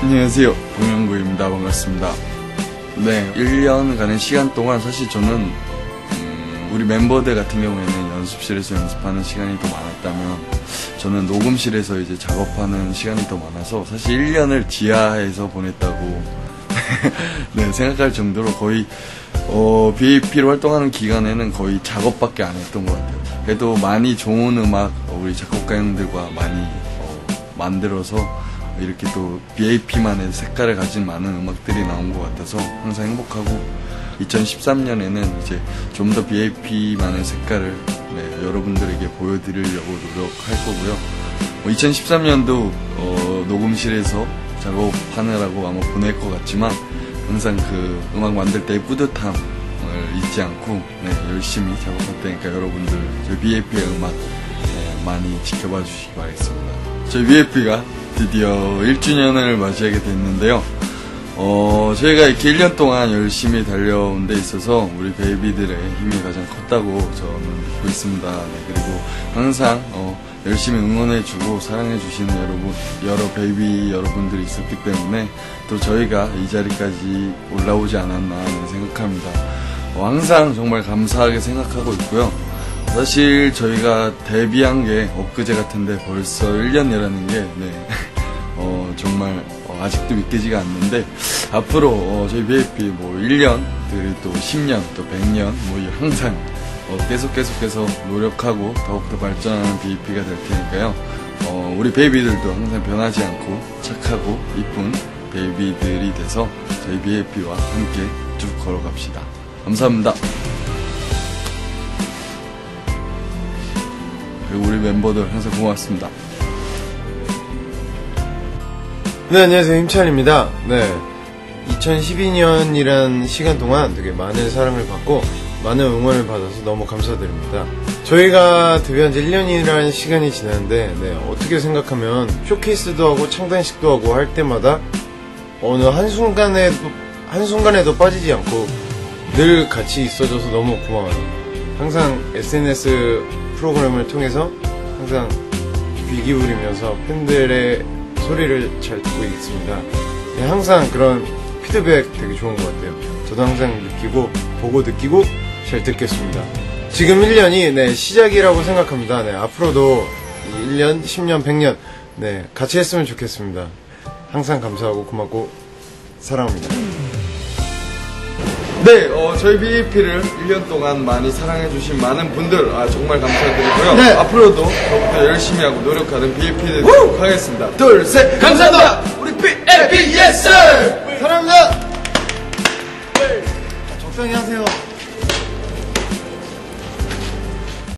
네, 안녕하세요. 동영구입니다. 반갑습니다. 네, 1년간의 시간 동안 사실 저는 음, 우리 멤버들 같은 경우에는 연습실에서 연습하는 시간이 더 많았다면 저는 녹음실에서 이제 작업하는 시간이 더 많아서 사실 1년을 지하에서 보냈다고 네, 생각할 정도로 거의 어, BAP로 활동하는 기간에는 거의 작업밖에 안 했던 것 같아요. 그래도 많이 좋은 음악 어, 우리 작곡가 형들과 많이 어, 만들어서 이렇게 또 BAP만의 색깔을 가진 많은 음악들이 나온 것 같아서 항상 행복하고 2013년에는 이제 좀 더 BAP만의 색깔을 네, 여러분들에게 보여드리려고 노력할 거고요. 2013년도 어, 녹음실에서 작업하느라고 아마 보낼 것 같지만 항상 그 음악 만들 때의 뿌듯함을 잊지 않고 네, 열심히 작업할 테니까 여러분들 저희 BAP의 음악 네, 많이 지켜봐 주시기 바라겠습니다. 저희 BAP가 드디어 1주년을 맞이하게 됐는데요. 어, 저희가 이렇게 1년 동안 열심히 달려온 데 있어서 우리 베이비들의 힘이 가장 컸다고 저는 믿고 있습니다. 네, 그리고 항상 어, 열심히 응원해주고 사랑해주시는 여러분, 여러 베이비 여러분들이 있었기 때문에 또 저희가 이 자리까지 올라오지 않았나 생각합니다. 어, 항상 정말 감사하게 생각하고 있고요. 사실 저희가 데뷔한 게 엊그제 같은데 벌써 1년이라는 게 네. 어, 정말 어, 아직도 믿기지가 않는데 앞으로 어, 저희 BAP 뭐 1년 그리고 또 10년 또 100년 뭐 항상 어, 계속 계속해서 노력하고 더욱더 발전하는 BAP가 될 테니까요. 어, 우리 베이비들도 항상 변하지 않고 착하고 이쁜 베이비들이 돼서 저희 BAP와 함께 쭉 걸어갑시다. 감사합니다. 그리고 우리 멤버들 항상 고맙습니다. 네, 안녕하세요. 힘찬입니다. 네. 2012년이란 시간 동안 되게 많은 사랑을 받고 많은 응원을 받아서 너무 감사드립니다. 저희가 데뷔한 지 1년이라는 시간이 지났는데 네, 어떻게 생각하면 쇼케이스도 하고 창단식도 하고 할 때마다 어느 한순간에도 한순간에도 빠지지 않고 늘 같이 있어줘서 너무 고마워요. 항상 SNS 프로그램을 통해서 항상 귀 기울이면서 팬들의 소리를 잘 듣고 있습니다. 네, 항상 그런 피드백 되게 좋은 것 같아요. 저도 항상 느끼고 보고 느끼고 잘 듣겠습니다. 지금 1년이 네, 시작이라고 생각합니다. 네, 앞으로도 1년, 10년, 100년 네, 같이 했으면 좋겠습니다. 항상 감사하고 고맙고 사랑합니다. 네, 어, 저희 BAP를 1년 동안 많이 사랑해주신 많은 분들, 아, 정말 감사드리고요. 네. 앞으로도 더욱더 열심히 하고 노력하는 BAP 되도록 하겠습니다. 둘, 셋, 감사합니다! 우리 BAP, yes, sir! 사랑합니다! 적당히 하세요.